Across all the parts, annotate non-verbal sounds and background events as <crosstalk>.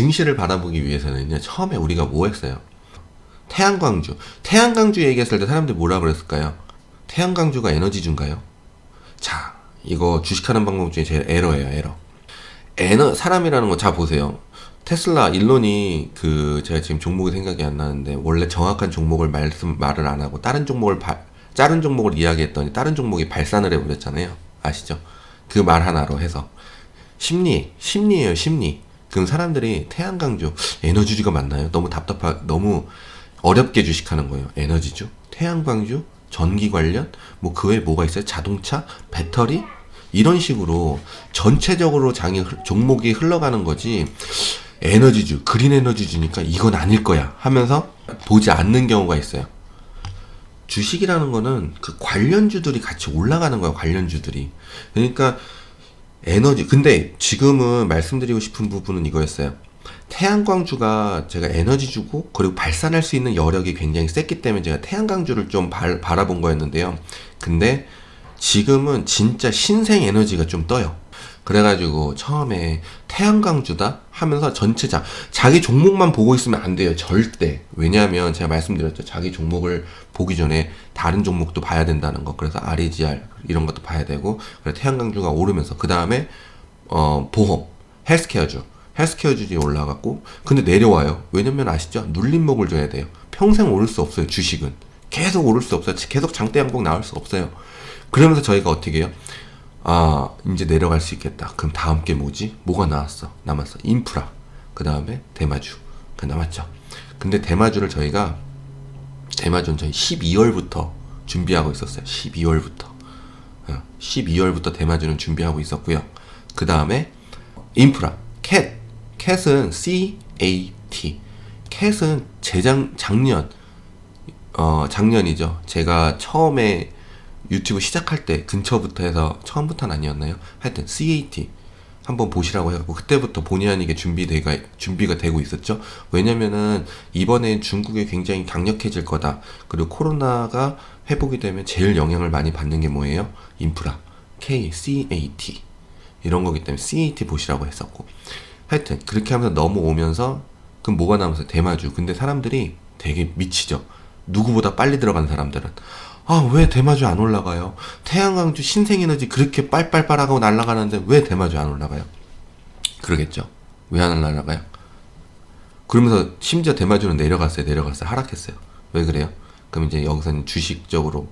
증시를 바라보기 위해서는요, 처음에 우리가 뭐 했어요? 태양광주. 태양광주 얘기했을 때 사람들이 뭐라 그랬을까요? 태양광주가 에너지주인가요? 자, 이거 주식하는 방법 중에 제일 에러예요, 에러. 에너, 사람이라는 거 자 보세요. 테슬라 일론이 그 제가 지금 종목이 생각이 안 나는데 원래 정확한 종목을 말씀 말을 안 하고 다른 종목을 바, 다른 종목을 이야기했더니 다른 종목이 발산을 해버렸잖아요. 아시죠? 그 말 하나로 해서 심리 심리예요 심리. 그럼 사람들이 태양광주 에너지주가 맞나요? 너무 답답하 너무 어렵게 주식하는 거예요. 에너지주, 태양광주, 전기 관련 뭐 그 외에 뭐가 있어요? 자동차, 배터리 이런 식으로 전체적으로 장이 흘- 종목이 흘러가는 거지. 에너지주, 그린 에너지주니까 이건 아닐 거야 하면서 보지 않는 경우가 있어요. 주식이라는 거는 그 관련주들이 같이 올라가는 거예요, 관련주들이. 그러니까 에너지, 근데 지금은 말씀드리고 싶은 부분은 이거였어요. 태양광주가 제가 에너지 주고, 그리고 발산할 수 있는 여력이 굉장히 셌기 때문에 제가 태양광주를 좀 발- 바라본 거였는데요. 근데 지금은 진짜 신생 에너지가 좀 떠요. 그래가지고 처음에 태양광주다 하면서 전체 자, 자기 종목만 보고 있으면 안 돼요. 절대. 왜냐하면 제가 말씀드렸죠. 자기 종목을 보기 전에 다른 종목도 봐야 된다는 거. 그래서 REGR 이런 것도 봐야 되고, 그래 태양광주가 오르면서 그 다음에 어, 보험, 헬스케어주, 헬스케어주들이 올라갔고, 근데 내려와요. 왜냐면 아시죠? 눌림목을 줘야 돼요. 평생 오를 수 없어요. 주식은 계속 오를 수 없어요. 계속 장대 양봉 나올 수 없어요. 그러면서 저희가 어떻게 해요? 아, 이제 내려갈 수 있겠다. 그럼 다음 게 뭐지? 뭐가 나왔어? 남았어. 인프라. 그 다음에 대마주. 그 남았죠. 근데 대마주를 저희가, 대마주는 저희 12월부터 준비하고 있었어요. 12월부터. 12월부터 대마주는 준비하고 있었고요. 그 다음에 인프라. 캣. 캣은 C-A-T. 캣은 재작, 작년, 어, 작년이죠. 제가 처음에 유튜브 시작할 때 근처부터 해서 처음부터는 아니었나요? 하여튼 CAT 한번 보시라고 해갖고 그때부터 본의 아니게 준비되가 준비가 되고 있었죠. 왜냐면은 이번에 중국이 굉장히 강력해질 거다. 그리고 코로나가 회복이 되면 제일 영향을 많이 받는 게 뭐예요? 인프라 K C A T 이런 거기 때문에 CAT 보시라고 했었고 하여튼 그렇게 하면서 넘어오면서 그럼 뭐가 남았어요? 대마주. 근데 사람들이 되게 미치죠. 누구보다 빨리 들어간 사람들은 아 왜 대마주 안 올라가요? 태양광주 신생에너지 그렇게 빨빨빨하고 날아가는데 왜 대마주 안 올라가요? 그러겠죠. 왜 안 날아가요? 그러면서 심지어 대마주는 내려갔어요. 내려갔어요. 하락했어요. 왜 그래요? 그럼 이제 여기서는 주식적으로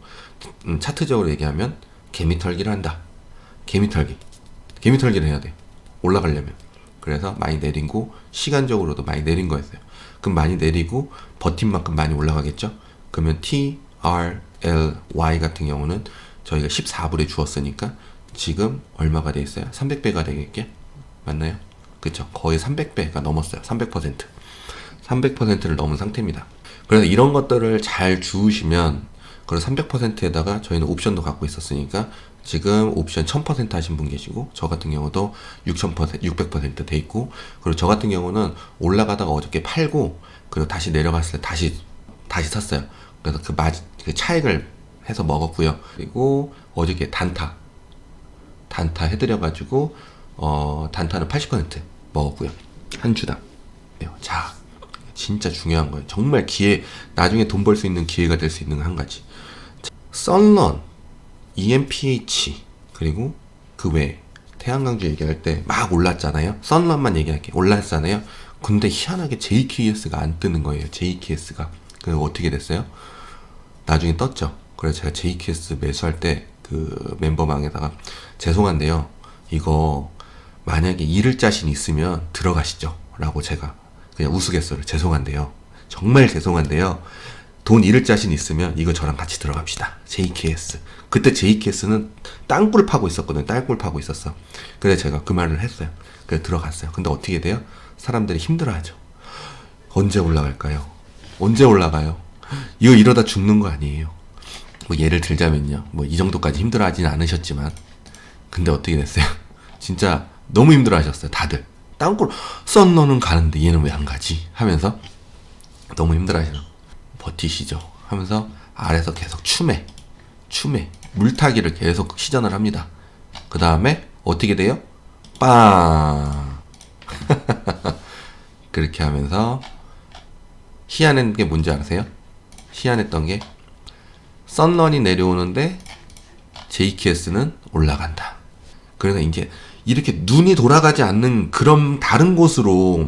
음, 차트적으로 얘기하면 개미털기를 한다. 개미털기. 개미털기를 해야 돼. 올라가려면. 그래서 많이 내린 거 시간적으로도 많이 내린 거였어요. 그럼 많이 내리고 버틴 만큼 많이 올라가겠죠? 그러면 T, R, L, Y 같은 경우는 저희가 14불에 주었으니까 지금 얼마가 돼 있어요? 300배가 되겠게? 맞나요? 그쵸? 거의 300배가 넘었어요. 300%. 300%를 넘은 상태입니다. 그래서 이런 것들을 잘 주우시면 그리고 300%에다가 저희는 옵션도 갖고 있었으니까 지금 옵션 1000% 하신 분 계시고 저 같은 경우도 6000% 600%돼 있고 그리고 저 같은 경우는 올라가다가 어저께 팔고 그리고 다시 내려갔을 때 다시 다시 샀어요. 그래서 그 마, 그 차익을 해서 먹었고요. 그리고 어저께 단타 단타 해드려가지고 어 단타는 80% 먹었고요. 한 주당. 자, 진짜 중요한 거예요. 정말 기회, 나중에 돈 벌 수 있는 기회가 될 수 있는 한 가지. 자, 썬런, EMPH, 그리고 그 외에 태양광주 얘기할 때 막 올랐잖아요. 썬런만 얘기할게. 올랐잖아요. 근데 희한하게 JKS가 안 뜨는 거예요. JKS가. 그래서 어떻게 됐어요? 나중에 떴죠. 그래서 제가 JKS 매수할 때 그 멤버망에다가 죄송한데요. 이거 만약에 잃을 자신 있으면 들어가시죠. 라고 제가 그냥 우스갯소리 죄송한데요. 정말 죄송한데요. 돈 잃을 자신 있으면 이거 저랑 같이 들어갑시다. JKS. 그때 JKS는 땅굴 파고 있었거든요. 땅굴 파고 있었어. 그래서 제가 그 말을 했어요. 그래서 들어갔어요. 근데 어떻게 돼요? 사람들이 힘들어하죠. 언제 올라갈까요? 언제 올라가요? 이거 이러다 죽는 거 아니에요. 뭐 예를 들자면요. 뭐 이 정도까지 힘들어하진 않으셨지만 근데 어떻게 됐어요? <laughs> 진짜 너무 힘들어하셨어요. 다들 땅굴 썬너는 가는데 얘는 왜 안 가지? 하면서 너무 힘들어하시는 버티시죠. 하면서 아래서 계속 추매, 추매, 물타기를 계속 시전을 합니다. 그 다음에 어떻게 돼요? 빵 <laughs> 그렇게 하면서 희한한 게 뭔지 아세요? 희한했던 게 썬런이 내려오는데 JKS는 올라간다. 그래서 이제 이렇게 눈이 돌아가지 않는 그런 다른 곳으로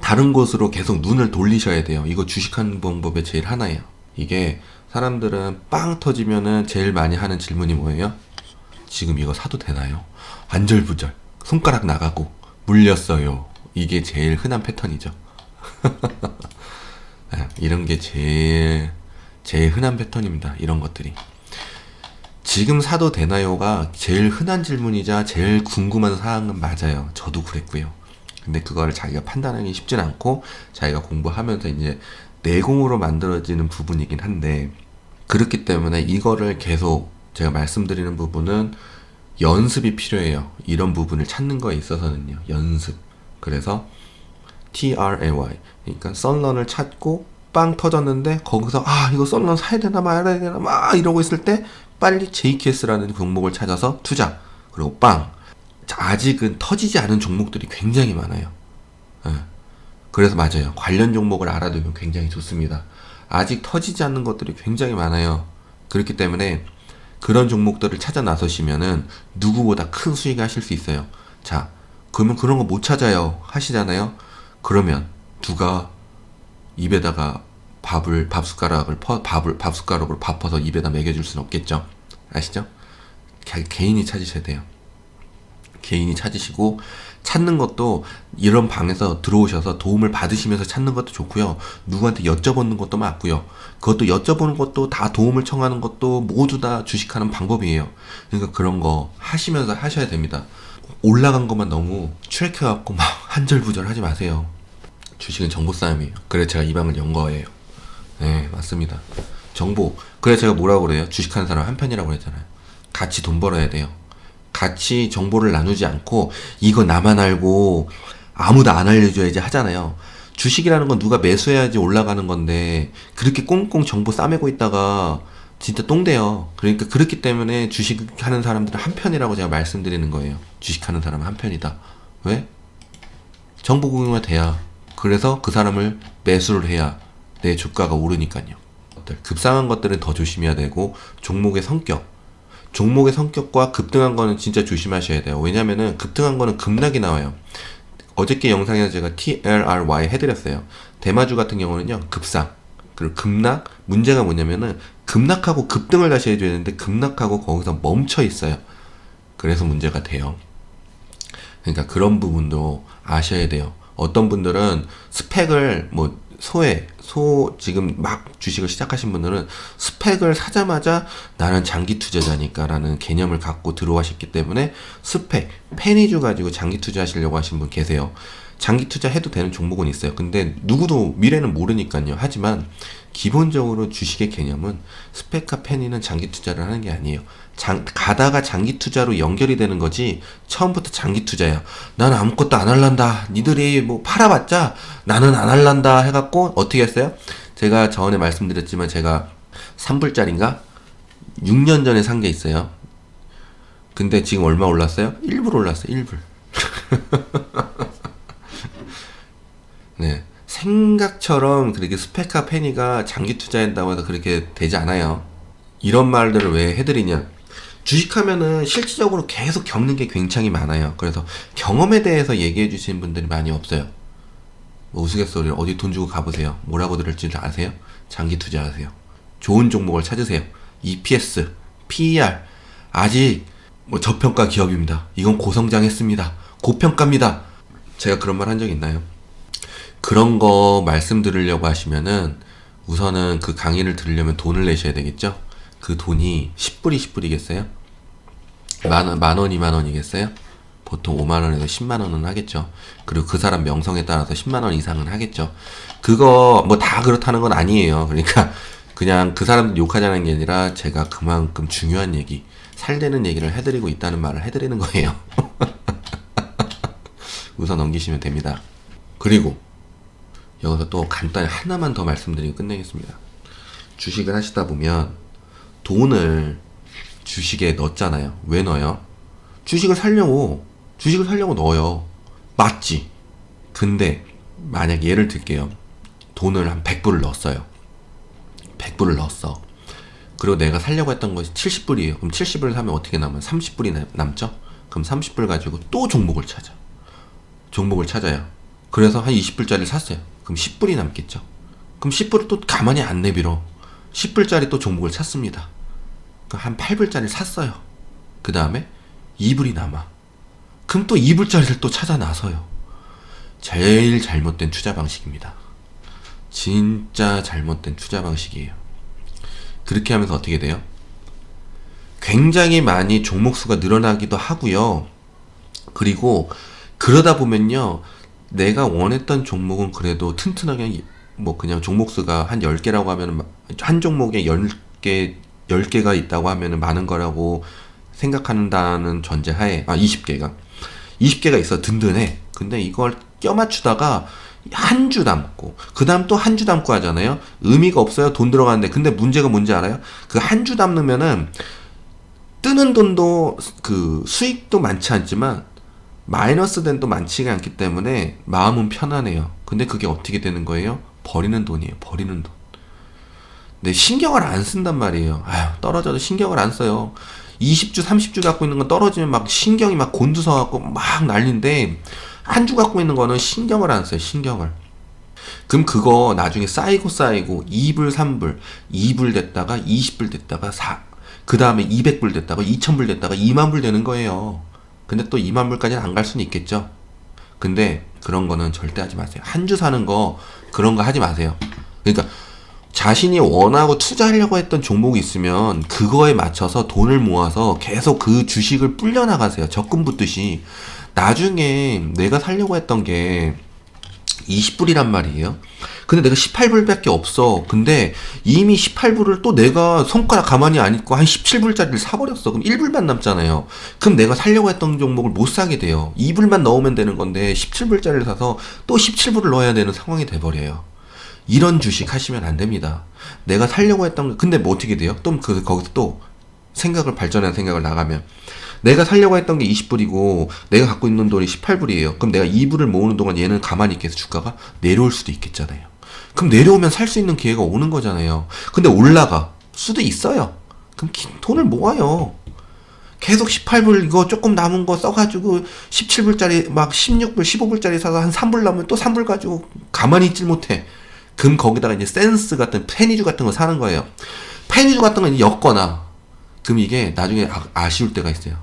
다른 곳으로 계속 눈을 돌리셔야 돼요. 이거 주식하는 방법의 제일 하나예요. 이게 사람들은 빵 터지면은 제일 많이 하는 질문이 뭐예요? 지금 이거 사도 되나요? 안절부절 손가락 나가고 물렸어요. 이게 제일 흔한 패턴이죠. <laughs> 네, 이런 게 제일 제일 흔한 패턴입니다. 이런 것들이. 지금 사도 되나요가 제일 흔한 질문이자 제일 궁금한 사항은 맞아요. 저도 그랬고요. 근데 그거를 자기가 판단하기 쉽진 않고 자기가 공부하면서 이제 내공으로 만들어지는 부분이긴 한데 그렇기 때문에 이거를 계속 제가 말씀드리는 부분은 연습이 필요해요. 이런 부분을 찾는 거에 있어서는요. 연습. 그래서 TRAY. 그러니까 썬런을 찾고 빵 터졌는데 거기서 아 이거 썬런 사야 되나 말아야 되나 막 이러고 있을 때 빨리 JKS라는 종목을 찾아서 투자. 그리고 빵. 자, 아직은 터지지 않은 종목들이 굉장히 많아요. 예. 그래서 맞아요. 관련 종목을 알아두면 굉장히 좋습니다. 아직 터지지 않는 것들이 굉장히 많아요. 그렇기 때문에 그런 종목들을 찾아 나서시면은 누구보다 큰 수익을 하실 수 있어요. 자, 그러면 그런 거 못 찾아요. 하시잖아요. 그러면 누가 입에다가 밥을 밥 숟가락을 퍼 밥을 밥 숟가락으로 밥 퍼서 입에다 먹여줄 수는 없겠죠. 아시죠? 개- 개인이 찾으셔야 돼요. 개인이 찾으시고 찾는 것도 이런 방에서 들어오셔서 도움을 받으시면서 찾는 것도 좋고요. 누구한테 여쭤보는 것도 맞고요. 그것도 여쭤보는 것도 다 도움을 청하는 것도 모두 다 주식하는 방법이에요. 그러니까 그런 거 하시면서 하셔야 됩니다. 올라간 것만 너무 추락해갖고 막 <laughs> 한절부절 하지 마세요. 주식은 정보 싸움이에요. 그래서 제가 이 방을 연 거예요. 네, 맞습니다. 정보. 그래서 제가 뭐라고 그래요? 주식하는 사람 한 편이라고 그랬잖아요. 같이 돈 벌어야 돼요. 같이 정보를 나누지 않고 이거 나만 알고 아무도 안 알려줘야지 하잖아요. 주식이라는 건 누가 매수해야지 올라가는 건데 그렇게 꽁꽁 정보 싸매고 있다가 진짜 똥돼요. 그러니까 그렇기 때문에 주식하는 사람들은 한 편이라고 제가 말씀드리는 거예요. 주식하는 사람은 한 편이다. 왜? 정보 공유가 돼야 그래서 그 사람을 매수를 해야 내 주가가 오르니까요. 급상한 것들은 더 조심해야 되고 종목의 성격 종목의 성격과 급등한 거는 진짜 조심하셔야 돼요. 왜냐면은 급등한 거는 급락이 나와요. 어저께 영상에서 제가 TLRY 해드렸어요. 대마주 같은 경우는요, 급상. 그리고 급락. 문제가 뭐냐면은 급락하고 급등을 다시 해줘야 되는데 급락하고 거기서 멈춰 있어요. 그래서 문제가 돼요. 그러니까 그런 부분도 아셔야 돼요. 어떤 분들은 스펙을 뭐 소액, 소 지금 막 주식을 시작하신 분들은 스펙을 사자마자 나는 장기 투자자니까라는 개념을 갖고 들어와셨기 때문에 스펙, 페니주 가지고 장기 투자하시려고 하신 분 계세요. 장기 투자 해도 되는 종목은 있어요. 근데 누구도 미래는 모르니까요. 하지만 기본적으로 주식의 개념은 스펙과 페니는 장기 투자를 하는 게 아니에요. 장, 가다가 장기 투자로 연결이 되는 거지 처음부터 장기 투자야. 나는 아무것도 안 할란다. 니들이 뭐 팔아봤자 나는 안 할란다 해갖고 어떻게 했어요? 제가 전에 말씀드렸지만 제가 3불짜리인가? 6년 전에 산 게 있어요. 근데 지금 얼마 올랐어요? 1불 올랐어요. 1불. <laughs> 네. 생각처럼 그렇게 스펙과 페니가 장기 투자한다고 해서 그렇게 되지 않아요. 이런 말들을 왜 해드리냐. 주식하면은 실질적으로 계속 겪는 게 굉장히 많아요. 그래서 경험에 대해서 얘기해 주시는 분들이 많이 없어요. 뭐 우스갯소리 어디 돈 주고 가보세요. 뭐라고 들을지 아세요? 장기 투자하세요. 좋은 종목을 찾으세요. EPS, PER 아직 뭐 저평가 기업입니다. 이건 고성장했습니다. 고평가입니다. 제가 그런 말 한 적 있나요? 그런 거 말씀 드리려고 하시면은 우선은 그 강의를 들으려면 돈을 내셔야 되겠죠? 그 돈이 10불이 10불이겠어요? 만 원, 만 원, 2만 원이겠어요? 보통 5만 원에서 10만 원은 하겠죠. 그리고 그 사람 명성에 따라서 10만 원 이상은 하겠죠. 그거 뭐 다 그렇다는 건 아니에요. 그러니까 그냥 그 사람들 욕하자는 게 아니라 제가 그만큼 중요한 얘기, 살되는 얘기를 해드리고 있다는 말을 해드리는 거예요. <laughs> 우선 넘기시면 됩니다. 그리고 여기서 또 간단히 하나만 더 말씀드리고 끝내겠습니다. 주식을 하시다 보면 돈을 주식에 넣었잖아요. 왜 넣어요? 주식을 살려고 주식을 살려고 넣어요. 맞지? 근데 만약 예를 들게요. 돈을 한 100불을 넣었어요. 100불을 넣었어. 그리고 내가 살려고 했던 것이 70불이에요. 그럼 70불을 사면 어떻게 남아요? 30불이 남죠? 그럼 30불 가지고 또 종목을 찾아. 종목을 찾아요. 그래서 한 20불짜리를 샀어요. 그럼 10불이 남겠죠? 그럼 10불을 또 가만히 안 내밀어. 10불짜리 또 종목을 찾습니다. 그한 8불짜리를 샀어요. 그 다음에 2불이 남아. 그럼 또 2불짜리를 또 찾아 나서요. 제일 잘못된 투자 방식입니다. 진짜 잘못된 투자 방식이에요. 그렇게 하면서 어떻게 돼요? 굉장히 많이 종목 수가 늘어나기도 하고요. 그리고 그러다 보면요. 내가 원했던 종목은 그래도 튼튼하게 뭐 그냥 종목 수가 한 10개라고 하면 한 종목에 10개 10개가 있다고 하면 많은 거라고 생각한다는 전제하에 아 20개가 20개가 있어 든든해. 근데 이걸 껴맞추다가 한주 남고 그 다음 또 한주 남고 하잖아요. 의미가 없어요. 돈 들어가는데 근데 문제가 뭔지 알아요? 그 한주 남으면은 뜨는 돈도 그 수익도 많지 않지만 마이너스 된도 많지가 않기 때문에 마음은 편하네요. 근데 그게 어떻게 되는 거예요? 버리는 돈이에요. 버리는 돈. 근데 신경을 안 쓴단 말이에요. 아휴, 떨어져도 신경을 안 써요. 20주, 30주 갖고 있는 건 떨어지면 막 신경이 막 곤두서 갖고 막 난리인데, 한 주 갖고 있는 거는 신경을 안 써요, 신경을. 그럼 그거 나중에 쌓이고 쌓이고 2불, 3불, 2불 됐다가 20불 됐다가 4, 그 다음에 200불 됐다가 2000불 됐다가 2만 불 되는 거예요. 근데 또 2만 불까지는 안 갈 수는 있겠죠. 근데 그런 거는 절대 하지 마세요. 한 주 사는 거 그런 거 하지 마세요. 그러니까 자신이 원하고 투자하려고 했던 종목이 있으면 그거에 맞춰서 돈을 모아서 계속 그 주식을 불려나가세요. 적금 붙듯이. 나중에 내가 살려고 했던 게 20불이란 말이에요. 근데 내가 18불밖에 없어. 근데 이미 18불을 또 내가 손가락 가만히 안 있고 한 17불짜리를 사버렸어. 그럼 1불만 남잖아요. 그럼 내가 살려고 했던 종목을 못 사게 돼요. 2불만 넣으면 되는 건데 17불짜리를 사서 또 17불을 넣어야 되는 상황이 돼버려요. 이런 주식 하시면 안 됩니다. 내가 살려고 했던 거, 근데 뭐 어떻게 돼요? 또 그, 거기서 또 생각을 발전한 생각을 나가면 내가 살려고 했던 게 20불이고 내가 갖고 있는 돈이 18불이에요. 그럼 내가 2불을 모으는 동안 얘는 가만히 있겠어 주가가 내려올 수도 있겠잖아요. 그럼 내려오면 살 수 있는 기회가 오는 거잖아요. 근데 올라가 수도 있어요. 그럼 기- 돈을 모아요. 계속 18불 이거 조금 남은 거 써가지고 17불짜리 막 16불 15불짜리 사서 한 3불 남으면 또 3불 가지고 가만히 있질 못해. 그럼 거기다가 이제 센스 같은 페니주 같은 거 사는 거예요. 페니주 같은 거 이제 엮거나 그럼 이게 나중에 아, 쉬울 때가 있어요.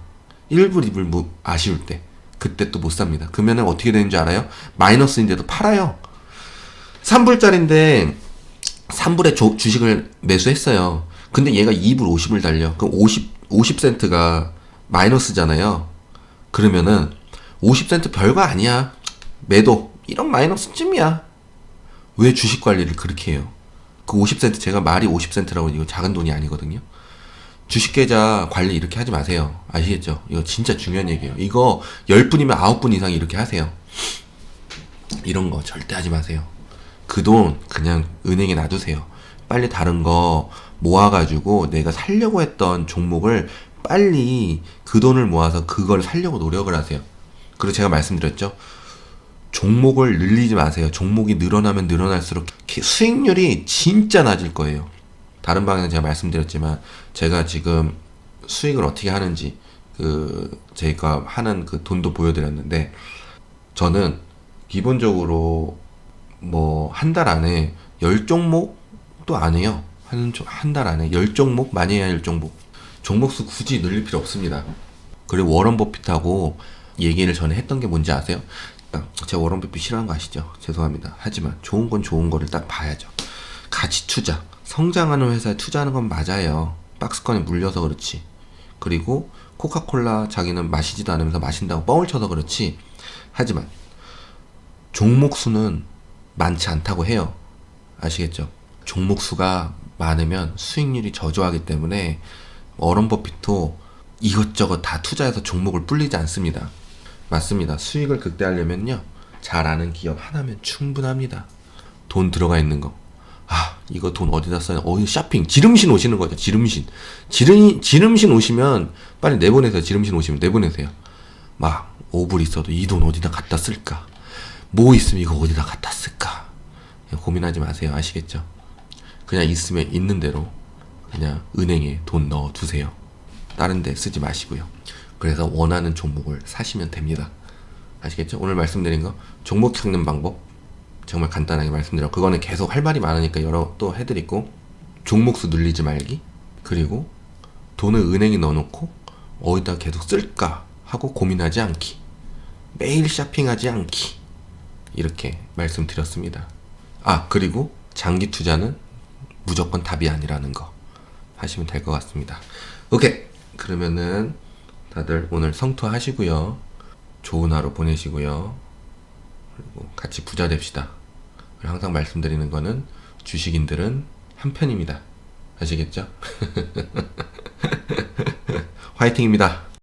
1불, 2불 뭐 아쉬울 때. 그때 또 못 삽니다. 그러면은 어떻게 되는지 알아요? 마이너스인데도 팔아요. 3불짜리인데 3불에 조, 주식을 매수했어요. 근데 얘가 2불 50을 달려. 그럼 50, 50센트가 마이너스잖아요. 그러면은 50센트 별거 아니야. 매도. 이런 마이너스쯤이야. 왜 주식 관리를 그렇게 해요? 그 50센트 제가 말이 50센트라고 이거 작은 돈이 아니거든요. 주식 계좌 관리 이렇게 하지 마세요. 아시겠죠? 이거 진짜 중요한 얘기예요. 이거 10분이면 9분 이상 이렇게 하세요. 이런 거 절대 하지 마세요. 그 돈 그냥 은행에 놔두세요. 빨리 다른 거 모아가지고 내가 살려고 했던 종목을 빨리 그 돈을 모아서 그걸 살려고 노력을 하세요. 그리고 제가 말씀드렸죠. 종목을 늘리지 마세요. 종목이 늘어나면 늘어날수록 기- 수익률이 진짜 낮을 거예요. 다른 방에는 제가 말씀드렸지만 제가 지금 수익을 어떻게 하는지 그 제가 하는 그 돈도 보여드렸는데 저는 기본적으로 뭐 한 달 안에 열 종목도 안 해요. 한달 안에 열 종목 많이 해야 열 종목. 종목수 굳이 늘릴 필요 없습니다. 그리고 워런 버핏하고 얘기를 전에 했던 게 뭔지 아세요? 아, 제가 워런 버핏 싫어하는 거 아시죠? 죄송합니다. 하지만 좋은 건 좋은 거를 딱 봐야죠. 가치 투자. 성장하는 회사에 투자하는 건 맞아요. 박스권에 물려서 그렇지. 그리고 코카콜라 자기는 마시지도 않으면서 마신다고 뻥을 쳐서 그렇지. 하지만 종목 수는 많지 않다고 해요. 아시겠죠? 종목 수가 많으면 수익률이 저조하기 때문에 어런 버핏도 이것저것 다 투자해서 종목을 불리지 않습니다. 맞습니다. 수익을 극대화하려면요. 잘 아는 기업 하나면 충분합니다. 돈 들어가 있는 거. 아, 이거 돈 어디다 써야, 어디 쇼핑, 지름신 오시는 거죠, 지름신. 지름, 지름신 오시면 빨리 내보내세요, 지름신 오시면 내보내세요. 막, 5불 있어도 이 돈 어디다 갖다 쓸까? 뭐 있으면 이거 어디다 갖다 쓸까? 고민하지 마세요. 아시겠죠? 그냥 있으면 있는 대로 그냥 은행에 돈 넣어 두세요. 다른 데 쓰지 마시고요. 그래서 원하는 종목을 사시면 됩니다. 아시겠죠? 오늘 말씀드린 거 종목 찾는 방법 정말 간단하게 말씀드려. 그거는 계속 할 말이 많으니까 여러 또 해드리고 종목수 늘리지 말기 그리고 돈을 은행에 넣어놓고 어디다 계속 쓸까 하고 고민하지 않기 매일 쇼핑하지 않기 이렇게 말씀드렸습니다. 아 그리고 장기 투자는 무조건 답이 아니라는 거 하시면 될 것 같습니다. 오케이 그러면은 다들 오늘 성투 하시고요. 좋은 하루 보내시고요. 그리고 같이 부자 됩시다. 항상 말씀드리는 거는 주식인들은 한 편입니다. 아시겠죠? <laughs> 화이팅입니다.